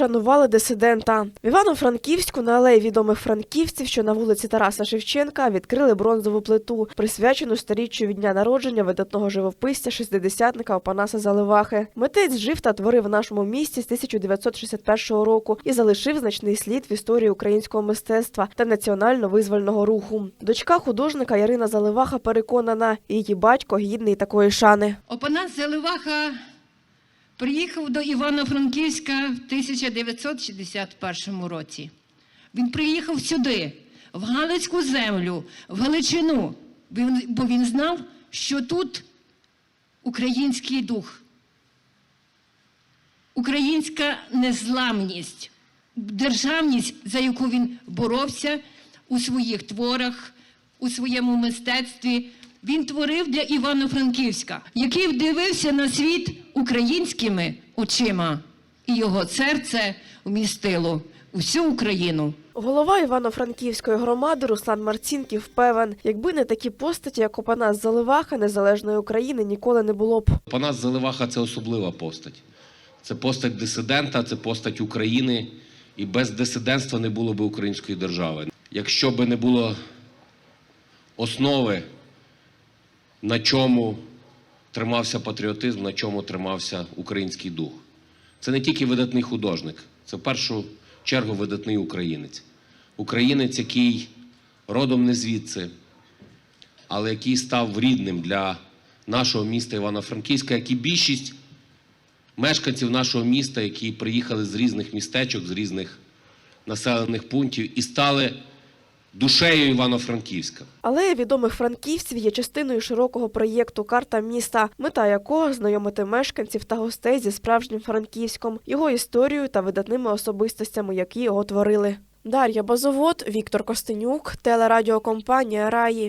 вшанували дисидента. В Івано-Франківську на алеї відомих франківців, що на вулиці Тараса Шевченка, відкрили бронзову плиту, присвячену сторіччю від дня народження видатного живописця шестидесятника Опанаса Заливахи. Митець жив та творив в нашому місті з 1961 року і залишив значний слід в історії українського мистецтва та національно-визвольного руху. Дочка художника Ярина Заливаха переконана, її батько гідний такої шани. Опанас Заливаха приїхав до Івано-Франківська в 1961 році. Він приїхав сюди, в Галицьку землю, в Галичину, бо він знав, що тут український дух, українська незламність, державність, за яку він боровся у своїх творах, у своєму мистецтві. Він творив для Івано-Франківська, який дивився на світ українськими очима, і його серце вмістило всю Україну. Голова Івано-Франківської громади Руслан Марцінків певен, якби не такі постаті, як Опанас Заливаха, незалежної України ніколи не було б. Панас Заливаха це особлива постать. Це постать дисидента, це постать України. І без дисидентства не було б української держави. Якщо б не було основи, на чому тримався патріотизм, на чому тримався український дух. Це не тільки видатний художник, це в першу чергу видатний українець. Українець, який родом не звідси, але який став рідним для нашого міста Івано-Франківська, як і більшість мешканців нашого міста, які приїхали з різних містечок, з різних населених пунктів і стали душею Івано-Франківська. Алея відомих франківців є частиною широкого проєкту Карта міста, мета якого знайомити мешканців та гостей зі справжнім Франківськом, його історією та видатними особистостями, які його творили. Дар'я Базовод, Віктор Костенюк, телерадіокомпанія Раї.